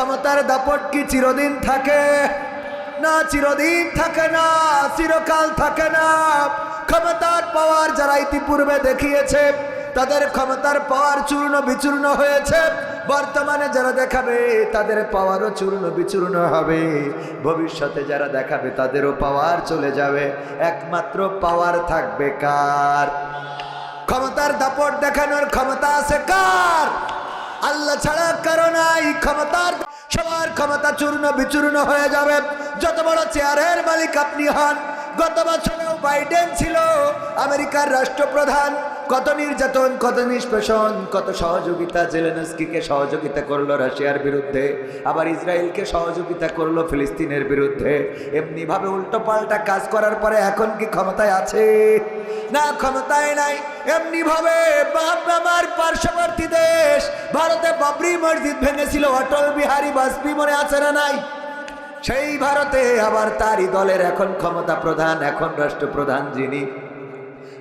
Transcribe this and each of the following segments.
ক্ষমতার দাপট কি চিরদিন থাকে? না, চিরদিন থাকে না, চিরকাল থাকে না। ক্ষমতার পাওয়ার যারা ইতিপূর্বে দেখিয়েছে, তাদের ক্ষমতার পাওয়ার চূর্ণ বিচূর্ণ হয়েছে। বর্তমানে যারা দেখাবে, তাদের পাওয়ারও চূর্ণ বিচূর্ণ হবে। ভবিষ্যতে যারা দেখাবে, তাদেরও পাওয়ার চলে যাবে। একমাত্র পাওয়ার থাকবে কার? ক্ষমতার দাপট দেখানোর ক্ষমতা আছে কার? আল্লাহ ছাড়া কারও নাই, ক্ষমতার সবার ক্ষমতা চূর্ণ বিচূর্ণ হয়ে যাবে। যত বড় চেয়ারের মালিক আপনি হন, গত বছরেও বাইডেন ছিল আমেরিকার রাষ্ট্রপ্রধান। কত নির্যাতন, কত নিষ্পেষণ, কত সহযোগিতা জেলেনস্কিকে সহযোগিতা করল রাশিয়ার বিরুদ্ধে, আবার ইসরায়েলকে সহযোগিতা করল ফিলিস্তিনের বিরুদ্ধে। এমনিভাবে উল্টো পাল্টা কাজ করার পরে এখন কি ক্ষমতায় আছে? না, ক্ষমতায় নাই। এমনি ভাবে বাপ আমার পার্শ্ববর্তী দেশ, ভারতে বাবরি মসজিদ ভেঙেছিল, অটল বিহারী বাজপেয়ী মনে আছে না নাই? সেই ভারতে আবার তারই দলের এখন ক্ষমতা প্রধান, এখন রাষ্ট্রপ্রধান যিনি।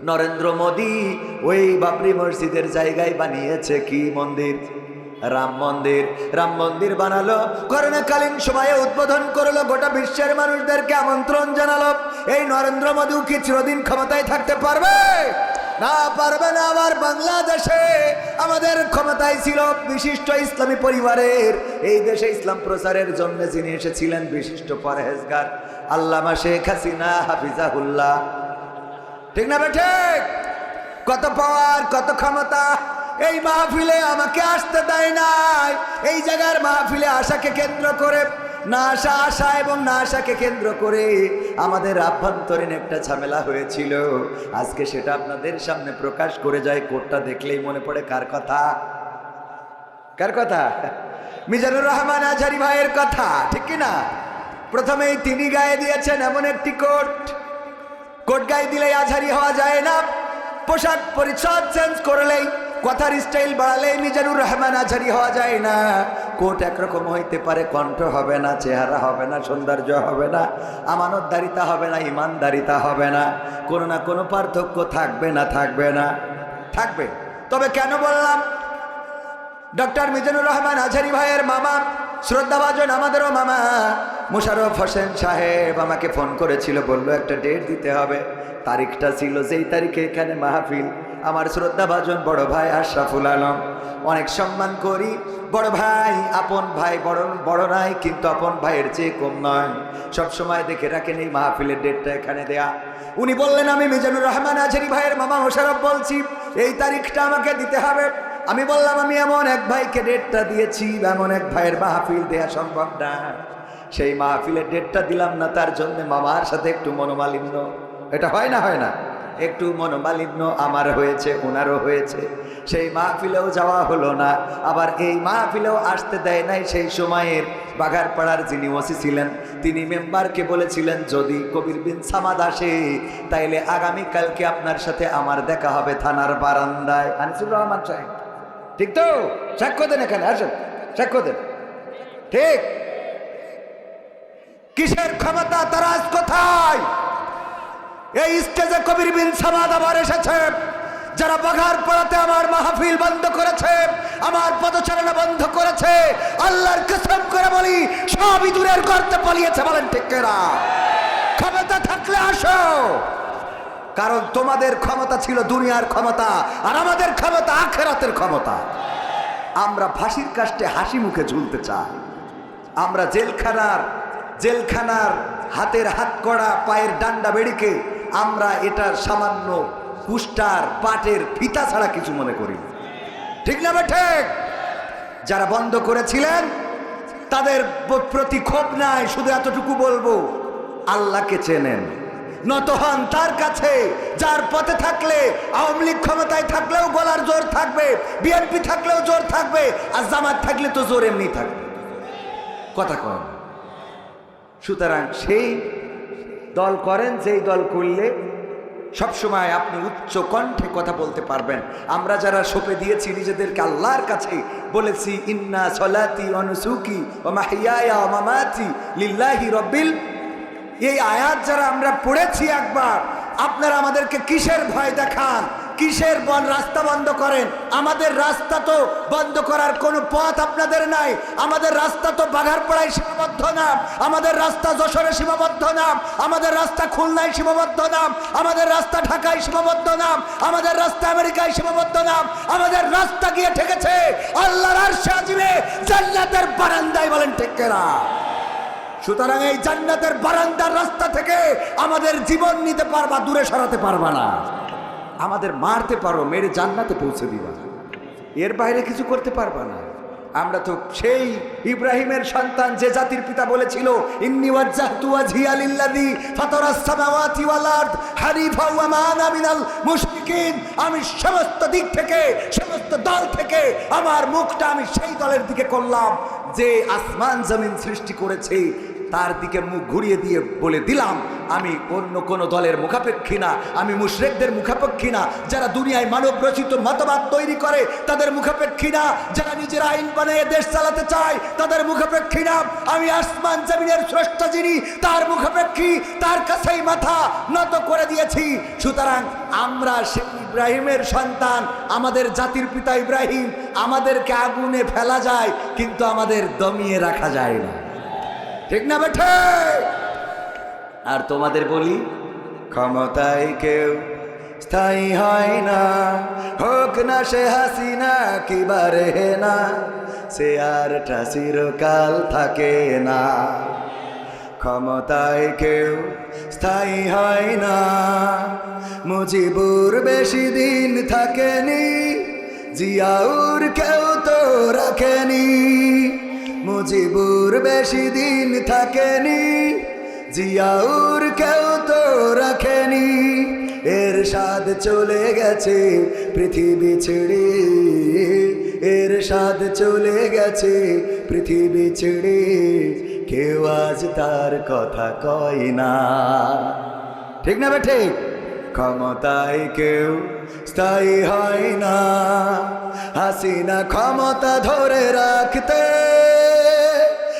নরেন্দ্র মোদী ওই বাবরি মসজিদের জায়গায় বানিয়েছে কি মন্দির? রাম মন্দির। রাম মন্দির বানালো, করোনাকালীন সময়ে উদ্বোধন করল গোটা বিশ্বের মানুষদেরকে আমন্ত্রণ জানালো। এই নরেন্দ্র মোদীও কি চিরদিন ক্ষমতায় থাকতে পারবে? না পারবে না বাংলাদেশে। আমাদের ক্ষমতায় ছিল বিশিষ্ট ইসলামী পরিবারের। এই দেশে ইসলাম প্রচারের জন্য যিনি এসেছিলেন বিশিষ্ট পরহেজগার আল্লামা শেখ হাসিনা হাফিজাহুল্লাহ। ঠিক না ঠিক? কত পাওয়ার, কত ক্ষমতা? এই মাহফিলে আমাকে আসতে দেয় নাই। এই জায়গার মাহফিলে আশাকে কেন্দ্র করে না আশা আশা এবং না আশাকে কেন্দ্র করে আমাদের আভ্যন্তরীণ একটা ঝামেলা হয়েছিল। আজকে সেটা আপনাদের সামনে প্রকাশ করে যায় কোর্টটা দেখলেই মনে পড়ে কার কথা? কার কথা? মিজানুর রহমান আজারি ভাইয়ের কথা, ঠিক কি না? প্রথমেই তিনি গায়ে দিয়েছেন এমন একটি কোর্ট কোট গায়ে দিলেই আঝারি হওয়া যায় না। পোশাক পরিচ্ছদ চেঞ্জ করলেই কথার স্টাইল বাড়ালেই মিজানুর রহমান আঝারি হওয়া যায় না। কোট একরকম হইতে পারে, কণ্ঠ হবে না, চেহারা হবে না, সৌন্দর্য হবে না, আমানতদারিতা হবে না, ইমানদারিতা হবে না, কোনো না কোনো পার্থক্য থাকবে না থাকবে না, থাকবে। তবে কেন বললাম? ডক্টর মিজানুর রহমান আঝারি ভাইয়ের মামা, শ্রদ্ধাভাজন আমাদেরও মামা মুশারফ হোসেন সাহেব আমাকে ফোন করেছিল, বলল, একটা ডেট দিতে হবে। তারিখটা ছিল যেই তারিখে এখানে মাহফিল। আমার শ্রদ্ধাভাজন বড় ভাই আশরাফুল আলম। অনেক সম্মান করি। বড় ভাই, আপন ভাই বড় বড় নাই, কিন্তু আপন ভাইয়ের চেয়ে কম নয়। সব সময় দেখে রাখেন এই মাহফিলের ডেটটা এখানে দেয়া। উনি বললেন, আমি মিজানুর রহমান আঝারি ভাইয়ের মামা মোশারফ বলছি। এই তারিখটা আমাকে দিতে হবে। আমি বললাম, আমি এমন এক ভাইকে ডেটটা দিয়েছি, এমন এক ভাইয়ের মাহফিল দেয়া সম্ভব না। সেই মাহফিলের ডেটটা দিলাম না, তার জন্য মামার সাথে একটু মনোমালিন্য। এটা হয় না হয় না। একটু মনোমালিন্য আমার হয়েছে ওনারও হয়েছে। সেই মাহফিলেও যাওয়া হলো না। আবার এই মাহফিলেও আসতে দেয় নাই সেই সময়ের বাঘারপাড়ার যিনি ওসি ছিলেন, তিনি মেম্বারকে বলেছিলেন, যদি কবির বিন সামাদ আসে, তাইলে আগামীকালকে আপনার সাথে আমার দেখা হবে থানার বারান্দায়। আনিসুর রহমান সাহেব, ঠিক তো? সাক্ষ্য দেন এখানে, আসুন, সাক্ষ্য দেন। ঠিক। কিসের ক্ষমতা, তারা কোথায়? এই স্টেজে কবির বিন সামাদ আবার এসেছে, যারা বাঘার পড়াতে আমার মাহফিল বন্ধ করেছে, আমার পদচারণা বন্ধ করেছে, আল্লাহর কসম করে বলি, সবই দূরের করতে পালিয়েছে, বলেন ঠিক কেনা? ক্ষমতা থাকলে আসো। কারণ তোমাদের ক্ষমতা ছিল দুনিয়ার ক্ষমতা, আর আমাদের ক্ষমতা আখেরাতের ক্ষমতা। আমরা ফাঁসির কাষ্টে হাসি মুখে ঝুলতে চাই। আমরা জেলখানার জেলখানার হাতের হাত করা, পায়ের ডান্ডা বেড়িকে আমরা এটার সামান্য কুষ্টার পাটের ফিতা ছাড়া কিছু মনে করি ঠিক না ঠিক। যারা বন্ধ করেছিলেন, তাদের প্রতি ক্ষোভ নাই, শুধু এতটুকু বলব, আল্লাহকে চেনেন। নত হন তার কাছে, যার পথে থাকলে, আওয়ামী লীগ ক্ষমতায় থাকলেও গলার জোর থাকবে, বিএনপি থাকলেও জোর থাকবে, আর জামাত থাকলে তো জোর এমনি থাকবে। কথা কন। সুতরাং সেই দল করেন, যেই দল করলে সবসময় আপনি উচ্চ কণ্ঠে কথা বলতে পারবেন। আমরা যারা সোপে দিয়েছি নিজেদেরকে আল্লাহর কাছে বলেছি, ইন্না সলাতি অনুসুকি মামাতি লিল্লাহি রব্বিল এই আয়াত যারা আমরা পড়েছি একবার, আপনারা আমাদেরকে কিসের ভয় দেখান? কিসের বন রাস্তা বন্ধ করেন। আমাদের রাস্তা তো বন্ধ করার কোনো পথ আপনাদের নাই। আমাদের রাস্তা তো বাঘারপাড়ায় সীমাবদ্ধ নাম আমাদের রাস্তা যশোরে সীমাবদ্ধ নাম আমাদের রাস্তা খুলনায় সীমাবদ্ধ নাম আমাদের রাস্তা ঢাকায় সীমাবদ্ধ নাম আমাদের রাস্তা আমেরিকায় সীমাবদ্ধ না। আমাদের রাস্তা গিয়ে ঠেকেছে। আল্লাহর আজিমে জান্নাতের বারান্দায় বলেন ঠেকেরা সুতরাং এই জান্নাতের বারান্দার রাস্তা থেকে আমাদের জীবন নিতে পারবা, দূরে সরাতে পারবা না। আমাদের মারতে পারো, মেরে জান্নাতে পৌঁছে দিবা। এর বাইরে কিছু করতে পারবা না। আমরা তো সেই ইব্রাহিমের সন্তান যে জাতির পিতা বলেছিল আমি সমস্ত দিক থেকে, সমস্ত দল থেকে, আমার মুখটা আমি সেই দলের দিকে করলাম, যে আসমান জমিন সৃষ্টি করেছে। তার দিকে মুখ ঘুরিয়ে দিয়ে বলে দিলাম, আমি অন্য কোনো দলের মুখাপেক্ষী না, আমি মুশরেকদের মুখাপেক্ষী না, যারা দুনিয়ায় মানব রচিত মতবাদ তৈরি করে, তাদের মুখাপেক্ষী না, যারা নিজের আইন বানিয়ে দেশ চালাতে চায়, তাদের মুখাপেক্ষী না, আমি আসমান জমিনের স্রষ্টা যিনি, তার মুখাপেক্ষী, তার কাছেই মাথা নত করে দিয়েছি। সুতরাং আমরা সেই ইব্রাহিমের সন্তান, আমাদের জাতির পিতা ইব্রাহিম, আমাদেরকে আগুনে ফেলা যায়, কিন্তু আমাদের দমিয়ে রাখা যায় না। ঠিক না বেঠে? আর তোমাদের বলি ক্ষমতায় কেউ স্থায়ী হয় না। হোক না সে হাসি না হাসিনা কিবারে না সে আর চিরকাল থাকে না। ক্ষমতায় কেউ স্থায়ী হয় না। মুজিবুর বেশি দিন থাকেনি জিয়াউর কেউ তো রাখেনি। মুজিবুর বেশি দিন থাকেনি, জিয়াউর কেউ তো রাখেনি। এর স্বাদ চলে গেছে পৃথিবী ছেড়ে এর স্বাদ চলে গেছে পৃথিবী ছেড়ে। কেউ আজ তার কথা কয় না। ঠিক না বে ঠিক? ক্ষমতায় কেউ স্থায়ী হয় না। হাসিনা ক্ষমতা ধরে রাখতে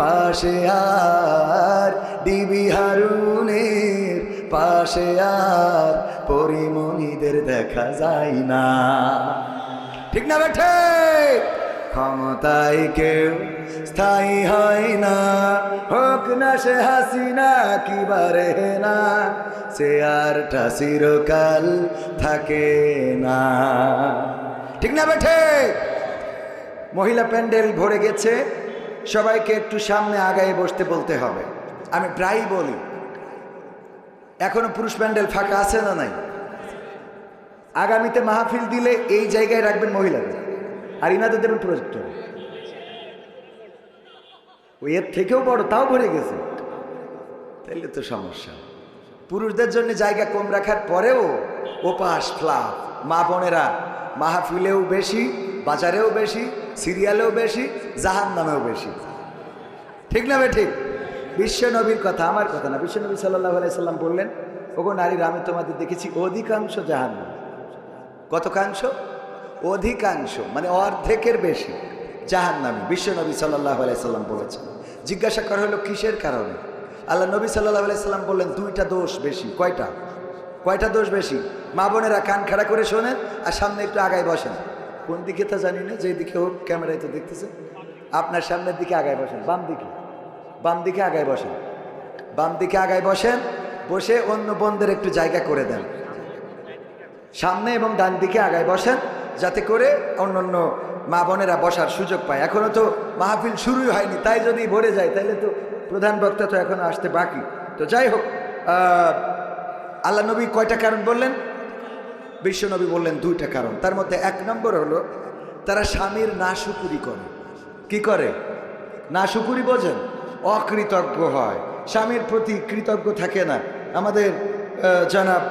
পাশে আর ডিবি হারুনের পাশে আর পরিমণিদের দেখা যায় না। ঠিক না বেঠে? ক্ষমতায় কেউ স্থায়ী হয় না। হোক না সে হাসিনা কিবারে না, সে আরটা চিরকাল থাকে না। ঠিক না বেঠে? মহিলা প্যান্ডেল ভরে গেছে। সবাইকে একটু সামনে আগায় বসতে বলতে হবে। আমি প্রায়ই বলি, এখনও পুরুষ প্যান্ডেল ফাঁকা আছে না নাই? আগামীতে মাহফিল দিলে এই জায়গায় রাখবেন মহিলাদের, আর ইনাদের দেবেন প্রজেক্টর ওই এর থেকেও বড়, তাও ভরে গেছে। তাইলে তো সমস্যা। পুরুষদের জন্য জায়গা কম রাখার পরেও ওপাস ফ্লাপ, মা বোনেরা মাহফিলেও বেশি, বাজারেও বেশি সিরিয়ালেও বেশি জাহান নামেও বেশি। ঠিক না ঠিক? বিশ্ব নবীর কথা, আমার কথা না। বিশ্ব নবী সাল্লাহ আলাইসাল্লাম বললেন, ওগো নারীরা আমি তোমাদের দেখেছি অধিকাংশ জাহান কতকাংশ? অধিকাংশ মানে অর্ধেকের বেশি জাহান নামে বিশ্ব নবী সাল্লাহ আলাইসাল্লাম বলেছেন। জিজ্ঞাসা করা হলো, কিসের কারণে? আল্লাহ নবী সাল্লাহ আলাইসাল্লাম বললেন, দুইটা দোষ বেশি। কয়টা? কয়টা দোষ বেশি? মা বোনেরা কান খাড়া করে শোনেন আর সামনে একটু আগায় বসেন। কোন দিকে তা জানি না, যেই দিকে হোক, ক্যামেরায় তো দেখতেছেন আপনার সামনের দিকে আগায় বসেন, বাম দিকে। বাম দিকে আগায় বসেন। বাম দিকে আগায় বসেন, বসে অন্য বন্ধের একটু জায়গা করে দেন। সামনে এবং ডান দিকে আগায় বসেন, যাতে করে অন্য অন্য মা বোনেরা বসার সুযোগ পায়। এখনও তো মাহফিল শুরুই হয়নি, তাই যদি ভরে যায় তাহলে তো প্রধান বক্তা তো এখনও আসতে বাকি। তো যাই হোক আল্লাহ নবী কয়টা কারণ বললেন? বিশ্ব নবী বললেন দুইটা কারণ। তার মধ্যে এক নম্বর হলো, তারা স্বামীর না নাশুকুরি করে। কি করে? না নাশুকুরি বোঝেন? অকৃতজ্ঞ হয়। স্বামীর প্রতি কৃতজ্ঞ থাকে না। আমাদের জনাব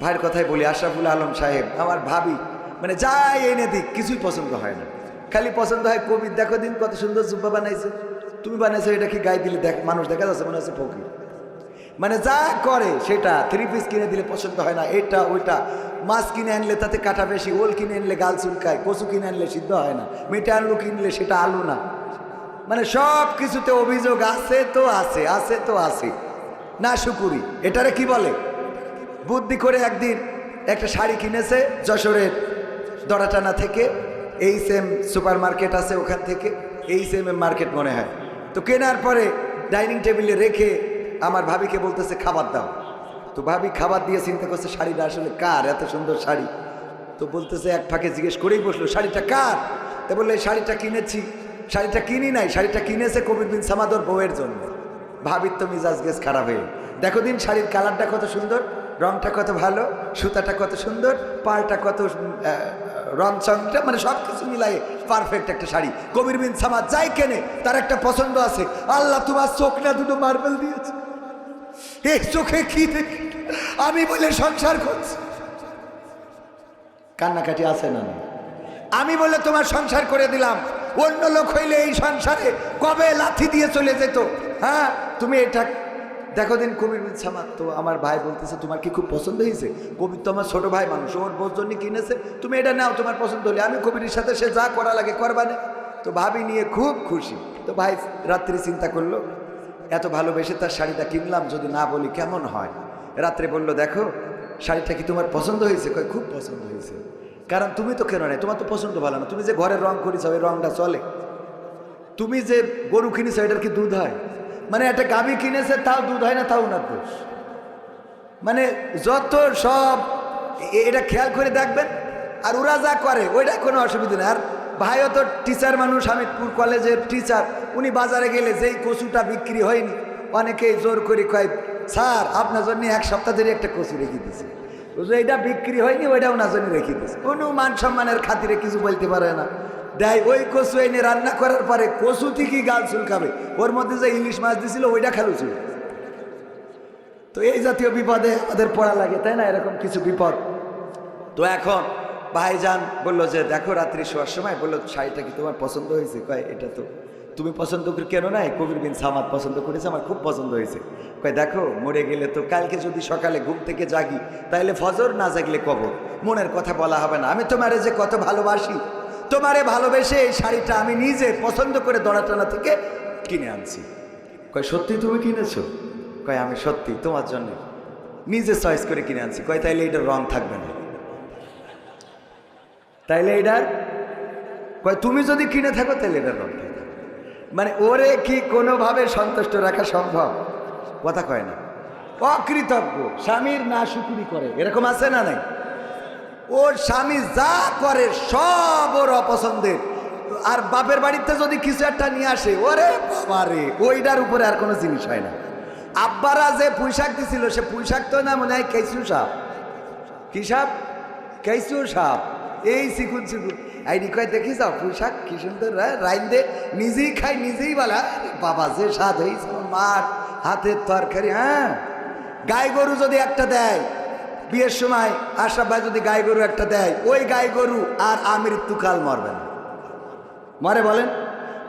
ভাইয়ের কথাই বলি, আশরাফুল আলম সাহেব, আমার ভাবি মানে যাই এনে দিক, কিছুই পছন্দ হয় না। খালি পছন্দ হয় কবি, দেখো দিন কত সুন্দর জুব্বা বানাইছে। তুমি বানাইছো, এটা কি গায়ে দিলে দেখ, মানুষ দেখা যাচ্ছে মনে হচ্ছে ফকির। মানে যা করে সেটা থ্রি পিস কিনে দিলে পছন্দ হয় না, এটা, ওইটা। মাছ কিনে আনলে তাতে কাটা বেশি, ওল কিনে আনলে গাল চুলকায়, কচু কিনে আনলে সিদ্ধ হয় না। মিঠা আলু কিনলে সেটা আলু না। মানে সব কিছুতে অভিযোগ আছে তো আছে আছে তো আছে। না, শুকুরি। এটারে কি বলে? বুদ্ধি করে একদিন একটা শাড়ি কিনেছে যশোরের দড়াটানা থেকে, এই সেম সুপার মার্কেট আছে ওখান থেকে, এই সেম মার্কেট মনে হয়। তো কেনার পরে ডাইনিং টেবিলে রেখে আমার ভাবিকে বলতেছে, খাবার দাও। তো ভাবি খাবার দিয়ে চিন্তা করছে, শাড়িটা আসলে কার? এত সুন্দর শাড়ি। তো বলতেছে, এক ফাঁকে জিজ্ঞেস করেই বসল, শাড়িটা কার? তো বললে, "এই শাড়িটা কিনেছি। শাড়িটা কিনি নাই, শাড়িটা কিনেছে কবির বিন সামাদর বউয়ের জন্য। ভাবির তো মিজাজ গেস খারাপ হয়ে দেখো দিন শাড়ির কালারটা কত সুন্দর, রংটা কত ভালো, সুতাটা কত সুন্দর, পাড়টা কত রং চংটা মানে সব কিছু মিলাই পারফেক্ট একটা শাড়ি। কবির বিন সামাদ যাই কেনে, তার একটা পছন্দ আছে। আল্লাহ তোমার চোখ না দুটো মার্বেল দিয়েছে। এই চোখে কি দেখি? আমি বলে সংসার করছি। কান্নাকাটি আছে না আমি বলে তোমার সংসার করে দিলাম। অন্য লোক হইলে এই সংসারে কবে লাথি দিয়ে চলে যেত? হ্যাঁ তুমি এটা দেখো দিন কবির সামাদ, তো আমার ভাই বলতেছে, তোমার কি খুব পছন্দ হয়েছে কবির তো আমার ছোট ভাই মানুষ, ওর বোর জন্য কিনেছে। তুমি এটা নাও, তোমার পছন্দ হলে। আমি কবির সাথে, সে যা করা লাগে করবানে তো ভাবি নিয়ে খুব খুশি। তো ভাই রাত্রি চিন্তা করল এত ভালোবেসে তার শাড়িটা কিনলাম যদি না বলি কেমন হয়? রাত্রে বলল, দেখো, শাড়িটা কি তোমার পছন্দ হয়েছে? কয়, খুব পছন্দ হয়েছে। কারণ তুমি তো কেন নাই? তোমার তো পছন্দ ভালো না। তুমি যে ঘরের রং করেছ, ওই রংটা চলে। তুমি যে গরু কিনেছো, এটার কি দুধ হয়? মানে একটা গাভী কিনেছে, তাও দুধ হয় না, তাও ওনার দোষ। মানে যত সব এটা খেয়াল করে দেখবেন। আর ওরা যা করে ওইটা কোনো অসুবিধা নেই। আর ভাইও তো টিচার মানুষ, হামিদপুর কলেজের টিচার উনি বাজারে গেলে যেই কচুটা বিক্রি হয়নি, অনেকেই জোর করে কয়, স্যার, আপনার জন্য এক সপ্তাহ ধরে একটা কচু রেখে দিয়েছে। এটা বিক্রি হয়নি ওইটা ওনার জন্য রেখে দিয়েছে। কোনো মান সম্মানের খাতিরে কিছু বলতে পারে না। দেয়, ওই কচু এনে রান্না করার পরে কচু থেকেই গাল চুলকাবে? ওর মধ্যে যে ইলিশ মাছ দিছিল, ওইটা খেলো চুল। তো এই জাতীয় বিপদে আমাদের পড়া লাগে, তাই না? এরকম কিছু বিপদ। তো এখন ভাইজান বলল যে, দেখো রাত্রি শোয়ার সময়। বলল, শাড়িটা কি তোমার পছন্দ হয়েছে? কয়, এটা তো তুমি পছন্দ করে, কেন নাই? কবির বিন সামাদ পছন্দ করেছে, আমার খুব পছন্দ হয়েছে। কয়, দেখো, মরে গেলে তো কালকে যদি সকালে ঘুম থেকে জাগি তাহলে ফজর না জাগলে কবর? মনের কথা বলা হবে না। আমি তোমারে যে কত ভালোবাসি, তোমারে ভালোবেসে এই শাড়িটা আমি নিজে পছন্দ করে দড়াটানা থেকে কিনে আনছি। কয়, সত্যি তুমি কিনেছো? কয়, আমি সত্যি, তোমার জন্য নিজে চয়েস করে কিনে আনছি। কয়, তাইলে এটার রং থাকবে না। তাইলে এটার কয়, তুমি যদি কিনে থাকো তাহলে এটার রং মানে ওরে কি কোনোভাবে সন্তুষ্ট রাখা সম্ভব? কথা কয় না। অকৃতজ্ঞ, স্বামীর না শুকুরি করে। এরকম আছে না নাই? ওর স্বামী যা করে, সব ওর অপছন্দের। আর বাপের বাড়িতে যদি কিছু একটা নিয়ে আসে, ওরে বাবারে ওইটার উপরে আর কোনো জিনিস হয় না। আব্বারা যে পুঁইশাক দিছিল, সে পুঁইশাক তো না মনে হয় কেঁচু সাপ? কি সাপ? কেঁচু সাপ। এই শিখুন শিখুন। আইডি কয় দেখি যাও পুঁইশাক, কি সুন্দর রা- রাইন দে, নিজেই খাই, নিজেই বলা। বাবা যে স্বাদ হয়েছে আমার মার হাতের তরকারি হ্যাঁ? গাই গরু যদি একটা দেয়, বিয়ের সময় আশরাফ ভাই যদি গাই গরু একটা দেয়, ওই গাই গরু আর আমৃত্যুকাল মরবে না। মরে বলেন?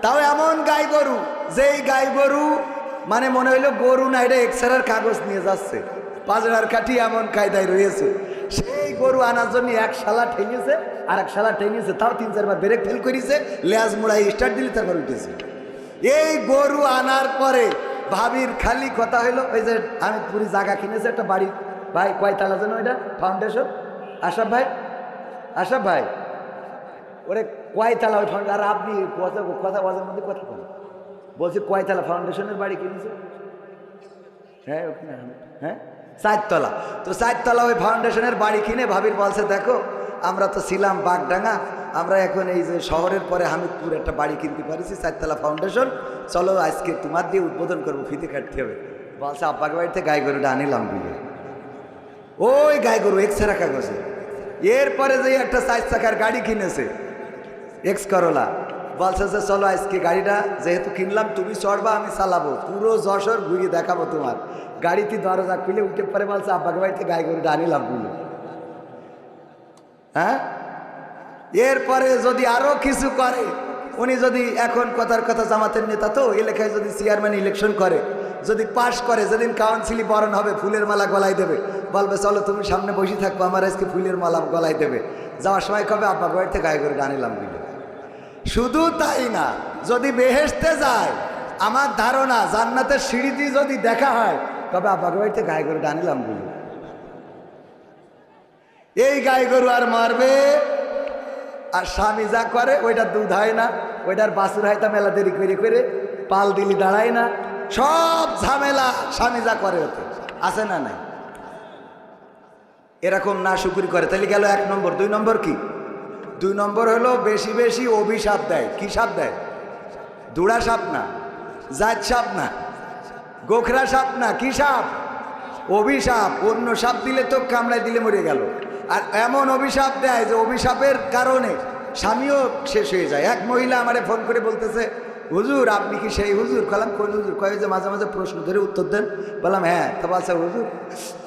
তাও এমন গাই গরু, যেই গাই গরু মানে মনে হইল গরু না, এটা এক্সরার কাগজ নিয়ে যাচ্ছে। পাজরার কাঠি এমন কায়দায় রয়েছে। সেই গরু আনার জন্য এক শালা ঠেঙেছে, আর এক শালা ঠেঙেছে, তাও তিন চারবার ব্রেক ফেল করেছে, লেজ মুড়াই স্টার্ট দিলে তারপর উঠেছে। এই গরু আনার পরে ভাবির খালি কথা হইল, ওই যে আমি পুরি জায়গা কিনেছে, একটা বাড়ি। ভাই, কয়তালা যেন ওইটা ফাউন্ডেশন আশাফ ভাই? আশাফ ভাই? ওরে, কয়তালা ওই ফাউন্ডেশন আর আপনি কথা কথা বাজার মধ্যে কথা বলেন। বলছি কয়তালা ফাউন্ডেশনের বাড়ি কিনেছে? হ্যাঁ হ্যাঁ? চারতলা। তো চারতলা ওই ফাউন্ডেশনের বাড়ি কিনে ভাবির বলছে, দেখো, আমরা তো ছিলাম বাগডাঙ্গা, আমরা এখন এই যে শহরের পরে হামিদপুর একটা বাড়ি কিনতে পারিছি, চারতলা ফাউন্ডেশন চলো আজকে তোমার দিয়ে উদ্বোধন করব, ফিতে কাটতে হবে। বলছে, আব্বাকে বাড়িতে গাই গরুটা আনিলাম বিয়ে ওই গাই গরু এক্সরা কাগজে। এরপরে যে একটা চার চাকার গাড়ি কিনেছে এক্স করোলা বলছে যে, চলো আজকে গাড়িটা যেহেতু কিনলাম, তুমি চড়বা, আমি চালাবো। পুরো যশোর ঘুরিয়ে দেখাবো তোমার। গাড়িতে দরজা খুলে উঠে পরে বলছে, আব্বাকে বাড়িতে গায়ে গরুটা আনিলাম বলে হ্যাঁ? এরপরে যদি আরও কিছু করে, উনি যদি এখন কথার কথা জামাতের নেতা তো এলাকায় যদি চেয়ারম্যান ইলেকশন করে, যদি পাশ করে, যেদিন কাউন্সিলি বরণ হবে, ফুলের মালা গলায় দেবে। বলবে, চলো তুমি সামনে বসে থাকব আমার আজকে ফুলের মালা গলায় দেবে। যাওয়ার সময় কবে, আব্বা, বাড়িতে গায়ে করে আনিলাম বলে শুধু তাই না, যদি বেহেসতে যায়, আমার ধারণা জান্নাতের সিঁড়িটি যদি দেখা হয় তবে আব্বা বাড়িতে গায়ে করে আনিলাম বলে এই গাই গরু আর মারবে, আর স্বামী যা করে ওইটা দুধ হয় না, ওইটার বাসুর হয় তা মেলা দেরি করে করে পাল দিলি দাঁড়ায় না। সব ঝামেলা স্বামী যা করে ওতে, আছে না নাই? এরকম না শুকুরি করে, তাহলে গেল এক নম্বর। দুই নম্বর কি? দুই নম্বর হলো বেশি বেশি অভিশাপ দেয়। কি সাপ দেয়? দুড়া সাপ না, জাত সাপ না। গোখরা সাপ না, কি সাপ? অভিশাপ। অন্য সাপ দিলে তো কামড়ায় দিলে মরে গেল। আর এমন অভিশাপ দেয় যে অভিশাপের কারণে স্বামীও শেষ হয়ে যায়। এক মহিলা আমারে ফোন করে বলতেছে, হুজুর, আপনি কি সেই হুজুর? কলাম কোন হুজুর? কয়ে যে মাঝে মাঝে প্রশ্ন ধরে উত্তর দেন। বললাম হ্যাঁ। তা বলছে, হুজুর,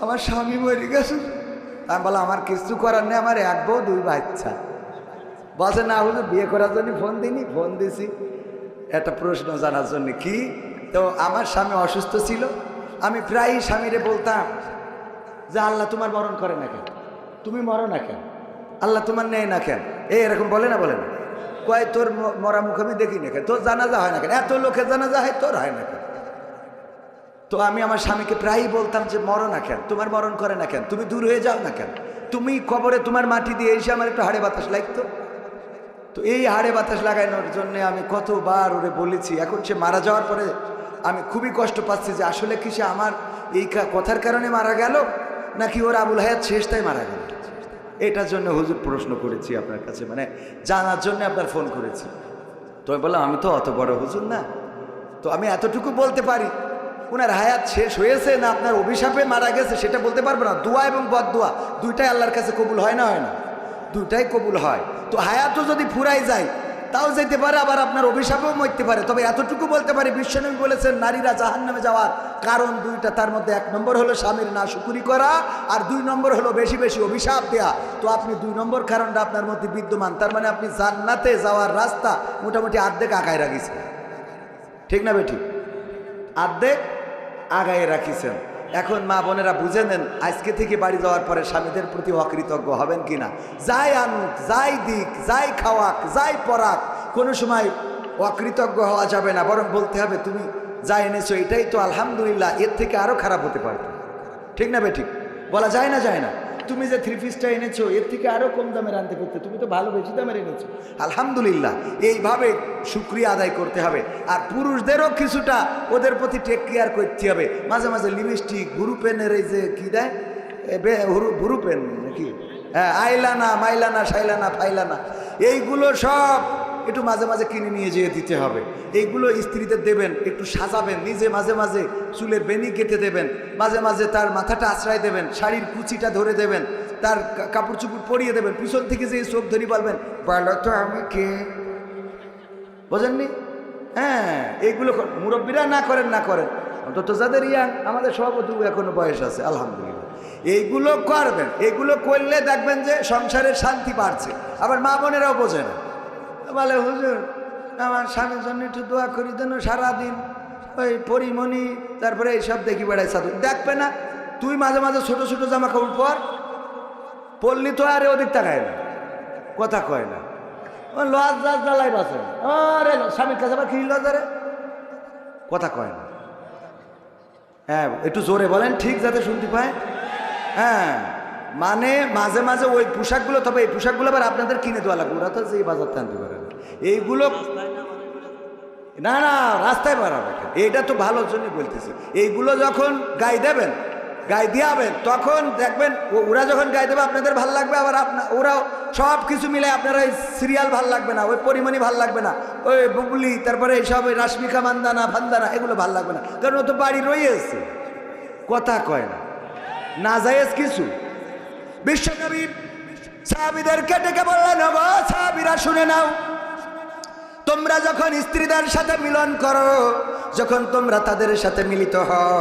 আমার স্বামী মরে গেছে। আমি বললাম, আমার কিছু করার নেই, আমার এক বউ, দুই বাচ্চা। বলছে, না হুজুর, বিয়ে করার জন্য ফোন দিনি ফোন দিছি। একটা প্রশ্ন জানার জন্য, কি? তো আমার স্বামী অসুস্থ ছিল, আমি প্রায়ই স্বামীরে বলতাম যে, আল্লাহ তোমার মরণ করে না কেন? তুমি মরো না কেন? আল্লাহ তোমার নেয় না কেন? এই এরকম বলে না বলে না? কয়, তোর মরা মুখ আমি দেখি না কেন? তোর জানাজা হয় না কেন? এত লোকের জানাজা হয়, তোর হয় না কেন? তো আমি আমার স্বামীকে প্রায়ই বলতাম যে, মরো না কেন? তোমার মরণ করে না কেন? তুমি দূর হয়ে যাও না কেন? তুমি কবরে তোমার মাটি দিয়ে এসে আমার একটু হাড়ে বাতাস লাগতো? তো এই হাড়ে বাতাস লাগানোর জন্য আমি কতবার ওরে বলেছি, এখন সে মারা যাওয়ার পরে আমি খুবই কষ্ট পাচ্ছি যে আসলে কি সে আমার এই কথার কারণে মারা গেল, নাকি ওর আবুল হায়াত শেষটাই মারা গেল? এটার জন্য হুজুর প্রশ্ন করেছি আপনার কাছে মানে জানার জন্য আপনার ফোন করেছি। তো আমি বললাম, আমি তো অত বড় হুজুর না। তো আমি এতটুকু বলতে পারি ওনার হায়াত শেষ হয়েছে না আপনার অভিশাপে মারা গেছে সেটা বলতে পারব না। দোয়া এবং বদদোয়া, দুইটাই আল্লাহর কাছে কবুল হয় না হয় না? দুইটাই কবুল হয়। তো হায়াতও যদি ফুরাই যায় তাও যেতে পারে, আবার আপনার অভিশাপেও মরতে পারে। তবে এতটুকু বলতে পারি, বিশ্বনবী বলেছেন, নারীরা জাহান নামে যাওয়ার কারণ দুইটা, তার মধ্যে এক নম্বর হলো স্বামীর না শুকুরি করা, আর দুই নম্বর হলো বেশি বেশি অভিশাপ দেয়া। তো আপনি দুই নম্বর কারণটা আপনার মধ্যে বিদ্যমান, তার মানে আপনি জান্নাতে যাওয়ার রাস্তা মোটামুটি আর্ধেক আগায় রাখিছেন। ঠিক না বেঠিক আর্ধেক আগায় রাখিছেন। এখন মা বোনেরা বুঝে নেন, আজকে থেকে বাড়ি যাওয়ার পরে স্বামীদের প্রতি অকৃতজ্ঞ হবেন কি না যাই আনুক, যাই দিক, যাই খাওয়াক, যাই পরাক কোনো সময় অকৃতজ্ঞ হওয়া যাবে না। বরং বলতে হবে, তুমি যা এনেছো, এটাই তো আলহামদুলিল্লাহ, এর থেকে আরও খারাপ হতে পারত। ঠিক না বেঠিক বলা যায় না যায় না। তুমি যে থ্রি পিসটা এনেছো, এর থেকে আরও কম দামে আনতে করতে, তুমি তো ভালো বেশি দামের এনেছো। আলহামদুলিল্লাহ, এইভাবে সুক্রিয়া আদায় করতে হবে। আর পুরুষদেরও কিছুটা ওদের প্রতি টেক কেয়ার করতে হবে। মাঝে মাঝে লিপস্টিক গুরু পেনের এই যে কী দেয়? গুরু পেন নাকি? হ্যাঁ আইলানা, মাইলানা, সাইলানা, ফাইলানা, এইগুলো সব একটু মাঝে মাঝে কিনে নিয়ে যেয়ে দিতে হবে। এইগুলো স্ত্রীদের দেবেন, একটু সাজাবেন, নিজে মাঝে মাঝে চুলের বেনি কেটে দেবেন, মাঝে মাঝে তার মাথাটা আশ্রয় দেবেন, শাড়ির কুচিটা ধরে দেবেন, তার কাপড় চুপড় পরিয়ে দেবেন, পিছন থেকে যে চোখ ধরি বলবেন বলো তো আমি কে বোঝেননি? হ্যাঁ এইগুলো মুরব্বীরা না করেন না করেন। অন্তত যাদের ইয়াং, আমাদের সভাপতি এখনও বয়স আছে, আলহামদুলিল্লাহ। এইগুলো করবেন, এইগুলো করলে দেখবেন যে সংসারের শান্তি বাড়ছে। আবার মা বোনেরাও বোঝে না। বলে, হুজুর, আমার স্বামীর জন্য একটু দোয়া করি দেন সারাদিন ওই পরিমণি, তারপরে এইসব দেখি বেড়াই সাধু। দেখবে না, তুই মাঝে মাঝে ছোট ছোট জামা কাপড় পর, পড়লি তো আরে ওদিক তাকায় না, কথা কয় না। লজ লাজ জ্বালাই বাসে। আরে, স্বামীর কাছে আবার কি লজারে কথা কয় না। হ্যাঁ একটু জোরে বলেন, ঠিক যাতে শুনতে পায়। হ্যাঁ মানে মাঝে মাঝে ওই পোশাকগুলো, তবে এই পোশাকগুলো আবার আপনাদের কিনে দেওয়া লাগবে, ওরা তো সেই বাজার আনতে পারে। এইগুলো না না, রাস্তায় বাড়াবে কেন? এইটা তো ভালোর জন্য বলতেছি। এইগুলো যখন গায়ে দেবেন গায়ে দিয়াবেন, তখন দেখবেন ওরা যখন গায়ে দেবে, আপনাদের ভালো লাগবে, আবার আপনার ওরাও সব কিছু মিলে আপনার ওই সিরিয়াল ভালো লাগবে না, ওই পরিমাণই ভালো লাগবে না, ওই বুবলি, তারপরে এইসব ওই রাশ্মিকা মান্দানা, ফান্দানা, এগুলো ভালো লাগবে না। কারণ ও তো বাড়ি রয়েছে কথা কয় না। না যায়জ কিছু। বিশ্বনবী সাহাবিদেরকে ডেকে বললেন শুনে নাও। তোমরা যখন স্ত্রীদের সাথে মিলন করো, যখন তোমরা তাদের সাথে মিলিত হও,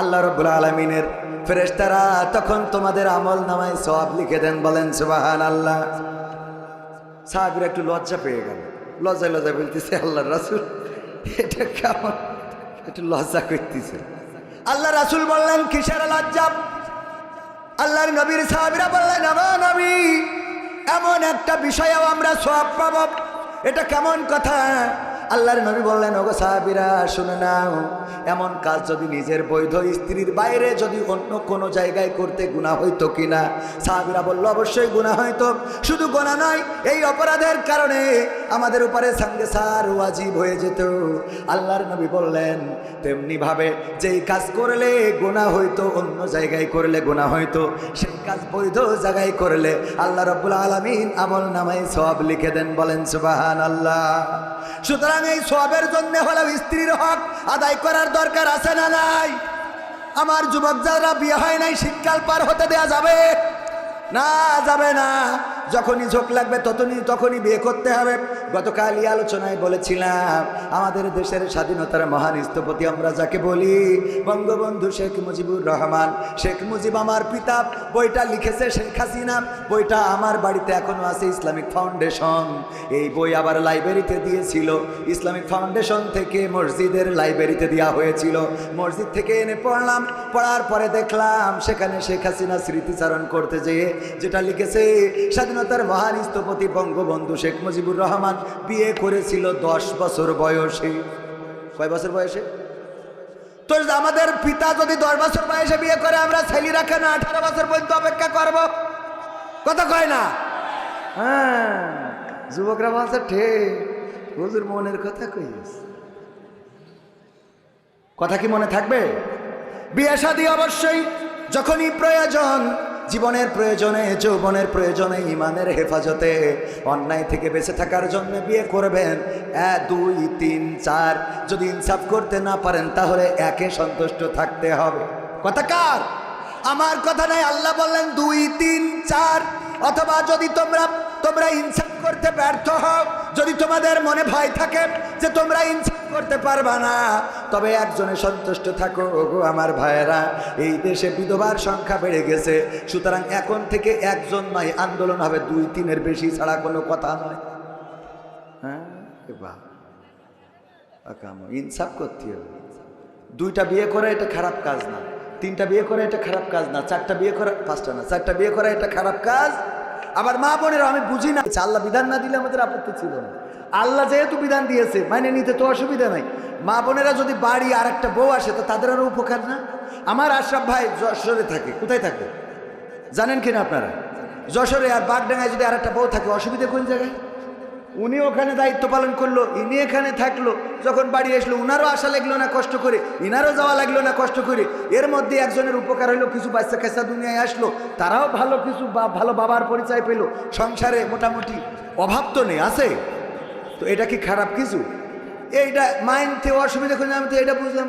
আল্লাহ রব্বুল আলমিনের ফেরেস্তারা তখন তোমাদের আমল নামায় সব লিখে দেন, বলেন সুবাহান আল্লাহ সাহাবির একটু লজ্জা পেয়ে গেল। লজ্জায় লজ্জা বলতেছে আল্লাহ রাসুল, এটা কেমন? একটু লজ্জা করতেছে। আল্লাহ রাসুল বললেন, কিসের লজ্জা? আল্লাহর নবীর সাহাবিরা বললেন আমার নবী, এমন একটা বিষয়েও আমরা সব পাব। এটা কেমন কথা? আল্লাহর নবী বললেন, ওগো সাহাবিরা, শুনে নাও, এমন কাজ যদি নিজের বৈধ স্ত্রীর বাইরে যদি অন্য কোনো জায়গায় করতে গুণা হইতো কিনা? সাহাবিরা বলল, অবশ্যই গুণা হইতো। শুধু গোনা নয়, এই অপরাধের কারণে আমাদের উপরে সঙ্গে সার ওয়াজিব হয়ে যেত। আল্লাহর নবী বললেন তেমনি ভাবে যেই কাজ করলে গোনা হইতো, অন্য জায়গায় করলে গোনা হইতো, সেই কাজ বৈধ জায়গায় করলে আল্লাহ রব্বুল আলমিন আমল নামাই সব লিখে দেন বলেন সুবাহান আল্লাহ সুতরাং এই সবের জন্য হলেও স্ত্রীর হক আদায় করার দরকার আছে না নাই? আমার যুবক যারা বিয়ে হয় নাই শীতকাল পার হতে দেয়া যাবে? না যাবে না। যখনই ঝোঁক লাগবে তখনই তখনই বিয়ে করতে হবে। গতকাল এই আলোচনায় বলেছিলাম, আমাদের দেশের স্বাধীনতার মহান স্থপতি আমরা যাকে বলি, বঙ্গবন্ধু শেখ মুজিবুর রহমান। শেখ মুজিব আমার পিতা, বইটা লিখেছে শেখ হাসিনা। বইটা আমার বাড়িতে এখনও আছে, ইসলামিক ফাউন্ডেশন। এই বই আবার লাইব্রেরিতে দিয়েছিল। ইসলামিক ফাউন্ডেশন থেকে মসজিদের লাইব্রেরিতে দেওয়া হয়েছিল। মসজিদ থেকে এনে পড়লাম, পড়ার পরে দেখলাম সেখানে শেখ হাসিনা স্মৃতিচারণ করতে যেয়ে যেটা লিখেছে স্বাধীনতার মহান স্থপতি বঙ্গবন্ধু শেখ মুজিবুর রহমান বিয়ে করেছিল দশ বছর বয়সে। কয় বছর বয়সে? তো আমাদের পিতা যদি দশ বছর বয়সে বিয়ে করে, আমরা ছেলেরা কেন আঠারো বছর পর্যন্ত অপেক্ষা করব? কথা কয় না? হ্যাঁ যুবকরা বলছে, ঠিক, হুজুর মনের কথা কইস। কথা কি মনে থাকবে? বিয়ে শাদী অবশ্যই যখনই প্রয়োজন জীবনের প্রয়োজনে, যৌবনের প্রয়োজনে, ইমানের হেফাজতে অন্যায় থেকে বেঁচে থাকার জন্য বিয়ে করবেন। দুই, তিন, চার, যদি ইনসাফ করতে না পারেন, তাহলে একে সন্তুষ্ট থাকতে হবে। কথা কার? আমার কথা নাই, আল্লাহ বললেন দুই, তিন, চার। অথবা যদি তোমরা তোমরা ইনসাফ করতে ব্যর্থ হও, যদি তোমাদের মনে ভয় থাকে যে তোমরা ইনসাফ করতে পারবা না তবে একজনে সন্তুষ্ট থাকো গো আমার ভাইয়েরা। এই দেশে বিধবার সংখ্যা বেড়ে গেছে। সুতরাং এখন থেকে একজন নয়, আন্দোলন হবে দুই তিনের বেশি ছাড়া কোনো কথা নয়। হ্যাঁ? বাহ ইনসাফ করতে হবে। দুইটা বিয়ে করা এটা খারাপ কাজ না। তিনটা বিয়ে করা এটা খারাপ কাজ না। চারটা বিয়ে করা, পাঁচটা না। চারটা বিয়ে করা এটা খারাপ কাজ। আবার মা বোনেরা, আমি বুঝি না। আল্লাহ বিধান না দিলে আমাদের আপত্তি ছিল না। আল্লাহ যেহেতু বিধান দিয়েছে মানে নিতে তো অসুবিধা নাই। মা বোনেরা যদি বাড়ি আর একটা বউ আসে, তো তাদের আরও উপকার না? আমার আশরাফ ভাই যশোরে থাকে, কোথায় থাকে? জানেন কিনা আপনারা? যশোরে আর বাগডাঙ্গায় যদি আর একটা বউ থাকে, অসুবিধা কোন জায়গায়? উনি ওখানে দায়িত্ব পালন করল, ইনি এখানে থাকল, যখন বাড়ি আসলো, উনারও আসা লাগল না কষ্ট করে, ইনারও যাওয়া লাগল না কষ্ট করে। এর মধ্যে একজনের উপকার হলো, কিছু বাচ্চা কাচ্চা দুনিয়ায় আসলো, তারাও ভালো কিছু বা, ভালো বাবার পরিচয় পেল। সংসারে মোটামুটি অভাব তো নেই, আছে? তো এটা কি খারাপ কিছু? এইটা মাইন্ডে অসুবিধা খুঁজে আমি তো এটা বুঝলাম।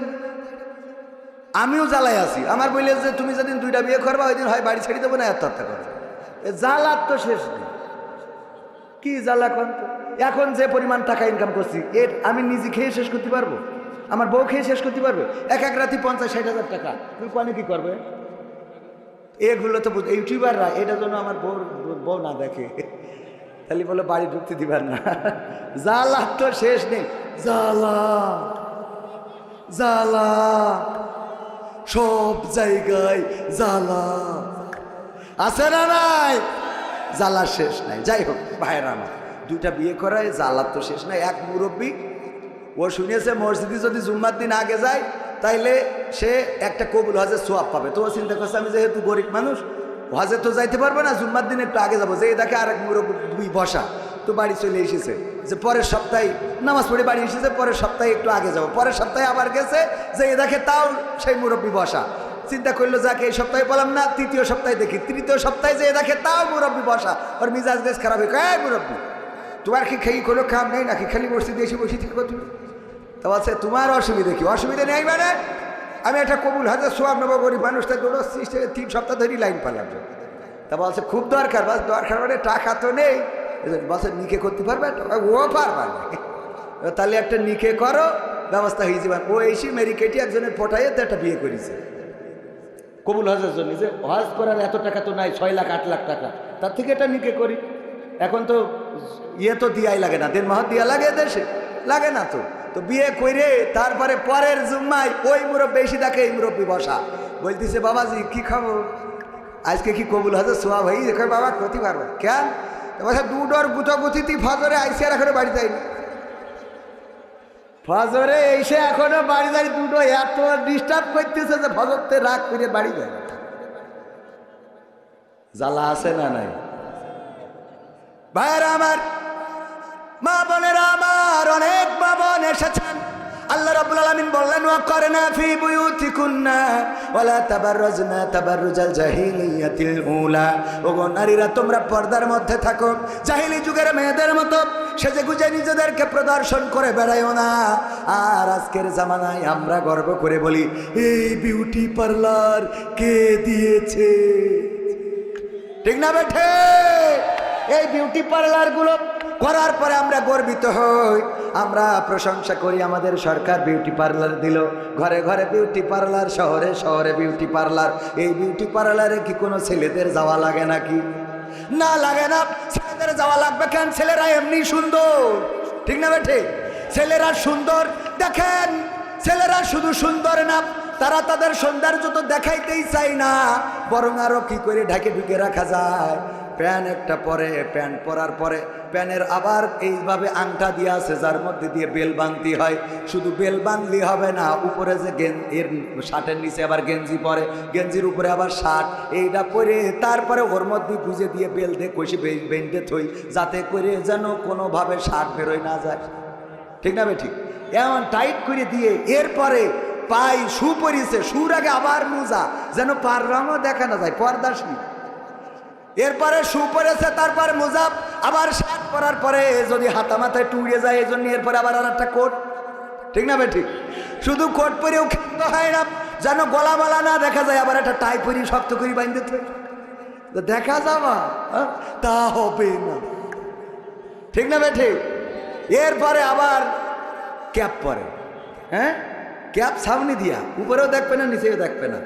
আমিও জ্বালাই আছি। আমার বললে যে তুমি যেদিন দুইটা বিয়ে করবা ওই দিন হয় বাড়ি ছেড়ে দেবো না, আত্মহত্যা করবে। এ জ্বালার তো শেষ নেই। কি জ্বালা কন এখন যে পরিমাণ টাকা ইনকাম করছি এর আমি নিজে খেয়ে শেষ করতে পারব? আমার বউ খেয়ে শেষ করতে পারবে? এক এক রাতি পঞ্চাশ, ষাট হাজার টাকা। তুমি কনে কি করবে? এগুলো তো ইউটিউবাররা এটার জন্য আমার বউ বউ না দেখে। তাহলে বলে, বাড়ি ঢুকতে দিবার না। জ্বালা তো শেষ নেই। জ্বালা জ্বালা সব জায়গায় জ্বালা আছে না নাই? জ্বালা শেষ নাই। যাই হোক, ভাইয়ের আমার, দুইটা বিয়ে করায় জ্বালার তো শেষ নাই। এক মুরব্বী, ও শুনেছে মসজিদে যদি জুম্মার দিন আগে যায়, তাইলে সে একটা কবুল হজের সোয়াব পাবে। তো চিন্তা করছে, আমি যেহেতু গরিব মানুষ হজে তো যাইতে পারব না, জুম্মার দিন একটু আগে যাব। যে দেখে আরেক মুরব্বী বসা, তো বাড়ি চলে এসেছে। যে পরের সপ্তাহে নামাজ পড়ে বাড়ি এসেছে, পরের সপ্তাহে একটু আগে যাব। পরের সপ্তাহে আবার গেছে, যে দেখে তাও সেই মুরব্বী বসা। চিন্তা করল, যাকে, এই সপ্তাহে পেলাম না, তৃতীয় সপ্তাহে দেখি। তৃতীয় সপ্তাহে যে দেখে তাও মুরব্বী বসা। ওর মিজাজ বেশ খারাপ হয়ে কয় মুরব্বী, তোমার কি খেয়ে কোনো কাম নেই নাকি? খালি বসে দেশে বসে থাকো তুমি। তো বলছে, তোমার অসুবিধা কি? অসুবিধা নেই মানে? আমি একটা কবুল হাজার সোয়াব নেব গরিব মানুষটা দৌড়চ্ছি সে তিন সপ্তাহ ধরেই লাইন পালাম। তা বলছে, খুব দরকার বাস দরকার মানে টাকা তো নেই। বলছে, নিকে করতে পারবে? ও পারবা না। তাহলে একটা নিকে করো, ব্যবস্থা হয়ে যাবে। ও এসে মেরিকেটি একজনের পটাইয়ে তো একটা বিয়ে করেছে। কবুল হজের জন্য যে হজ করার এত টাকা তো নাই, ছয় লাখ, আট লাখ টাকা, তার থেকে এটা নিকে করি। এখন তো ইয়ে তো দিয়াই লাগে না, দেড় মাহ দিয়া লাগে দেশে, লাগে না তো। তো বিয়ে কইরে তারপরে পরের জুম্মায় ওই মুরব্বী বেশি দেখে এই মুরব্বী বসা। বলতেছে, বাবাজি, কি খাব? আজকে কি কবুল হাজার সোয়া ভাই দেখে বাবা, ক্ষতি পারব? কেন? বলছে দুডর গুতগুতিতি ফজরে আইসে আর এখনও বাড়ি যায়নি ফজরে এসে এখনও বাড়ি যাই দুটো এত ডিস্টার্ব করতেছে যে ফজরতে রাগ করে বাড়ি যায় জ্বালা আছে না নাই? ভাইয়েরা আমার মা বোনেরা আমার অনেক মা বোন এসেছেন। আল্লাহ রাব্বুল আলামিন বললেন, ওয়া করনা ফি বুয়ুতিকুন্না ওয়ালা তাবাররাজনা তাবাররুজাল জাহিলিয়াতিল উলা। ওগো নারীরা, তোমরা পর্দার মধ্যে থাকো। জাহিলি যুগের মেয়েদের মতো সেজে গুজে নিজেদেরকে প্রদর্শন করে বেড়াইও না। আর আজকের জামানায় আমরা গর্ব করে বলি, এই বিউটি পার্লার কে দিয়েছে? ঠিক না বেঠে? এই বিউটি পার্লারগুলো করার পরে আমরা গর্বিত হই। আমরা প্রশংসা করি, আমাদের সরকার বিউটি পার্লার দিল। ঘরে ঘরে বিউটি পার্লার শহরে শহরে বিউটি পার্লার এই বিউটি পার্লারে কি কোনো ছেলেদের যাওয়া লাগে নাকি? না লাগে না। ছেলেদের যাওয়া লাগবে কেন? ছেলেরা এমনি সুন্দর। ঠিক না বেঠে? ছেলেরা সুন্দর। দেখেন, ছেলেরা শুধু সুন্দর না, তারা তাদের সৌন্দর্য তো দেখাইতেই চাই না, বরং আরও কি করে ঢাকে ঢুকে রাখা যায়। প্যান্ট একটা পরে প্যান্ট পরার পরে, প্যানের আবার এইভাবে আংটা দিয়ে আছে, যার মধ্যে দিয়ে বেল বাঁধতে হয়। শুধু বেল বাঁধলি হবে না, উপরে যে গেন এর শার্টের নিচে আবার গেঞ্জি পরে, গেঞ্জির উপরে আবার শার্ট। এইটা পরে, তারপরে ওর মধ্যে গুজে দিয়ে বেল দিয়ে কষি বেঁধে থই, যাতে করে যেন কোনোভাবে শার্ট বেরোয় না যায়। ঠিক না ঠিক? এমন টাইট করে দিয়ে এরপরে পাই শু পরিছে, সুর আগে আবার মোজা যেন পার রঙও দেখা না যায় পর্দাসী এরপরে শু পরেছে তারপরে মোজাব আবার শার্ট পরার পরে যদি হাতা মাথায় টুড়ে যায়, এই জন্য এরপরে আবার আর একটা কোট। ঠিক না ঠিক শুধু কোট পরেও ক্ষিপ্ত হয় না, যেন গলা বলা না দেখা যায়, আবার একটা টাই পরি শক্ত করি। তো দেখা যাবা হ্যাঁ? তা হবে না। ঠিক না ঠিক এরপরে আবার ক্যাপ পরে হ্যাঁ? ক্যাপ সামনে দিয়া, উপরেও দেখবে না, নিচেও দেখবে না।